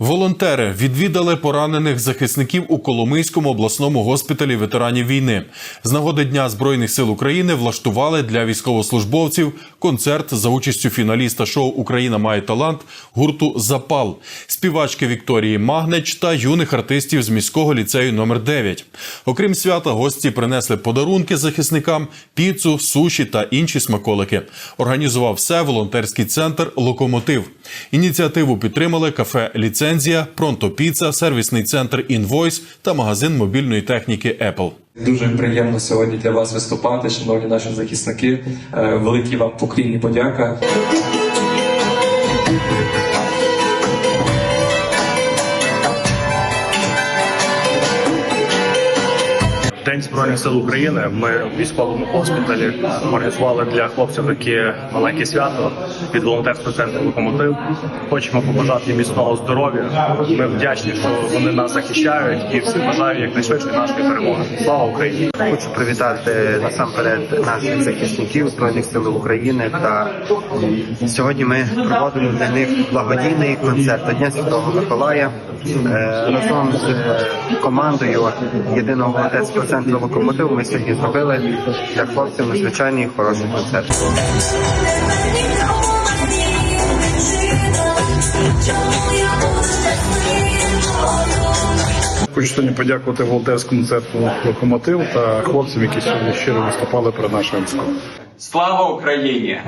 Волонтери відвідали поранених захисників у Коломийському обласному госпіталі ветеранів війни. З нагоди Дня Збройних сил України влаштували для військовослужбовців концерт за участю фіналіста шоу Україна має талант гурту Запал, співачки Вікторії Магнеч та юних артистів з міського ліцею номер 9 Окрім свята, гості принесли подарунки захисникам, піцу, суші та інші смаколики. Організував все волонтерський центр Локомотив. Ініціативу підтримали кафе Ліцензія, Пронто Піца, сервісний центр Інвойс та магазин мобільної техніки Apple. Дуже приємно сьогодні для вас виступати, шановні наші захисники. Великі вам поклін подяка. День збройних сил України. Ми в військовому госпіталі організували для хлопців таке маленьке свято від волонтерського центру локомотив. Хочемо побажати їм міцного здоров'я. Ми вдячні, що вони нас захищають, і всім бажаю якнайшвидше нашої перемоги. Слава Україні! Хочу привітати насамперед наших захисників збройних сил України. Та сьогодні ми проводимо для них благодійний концерт Дня Святого Миколая Е, разом з командою єдиного волонтерського центру локомотив. Ми сьогодні зробили для хлопців надзвичайний хороший концерт. Хочу сьогодні подякувати волонтерському центру локомотив та хлопцям, які сьогодні щиро виступали перед нашим військом. Слава Україні!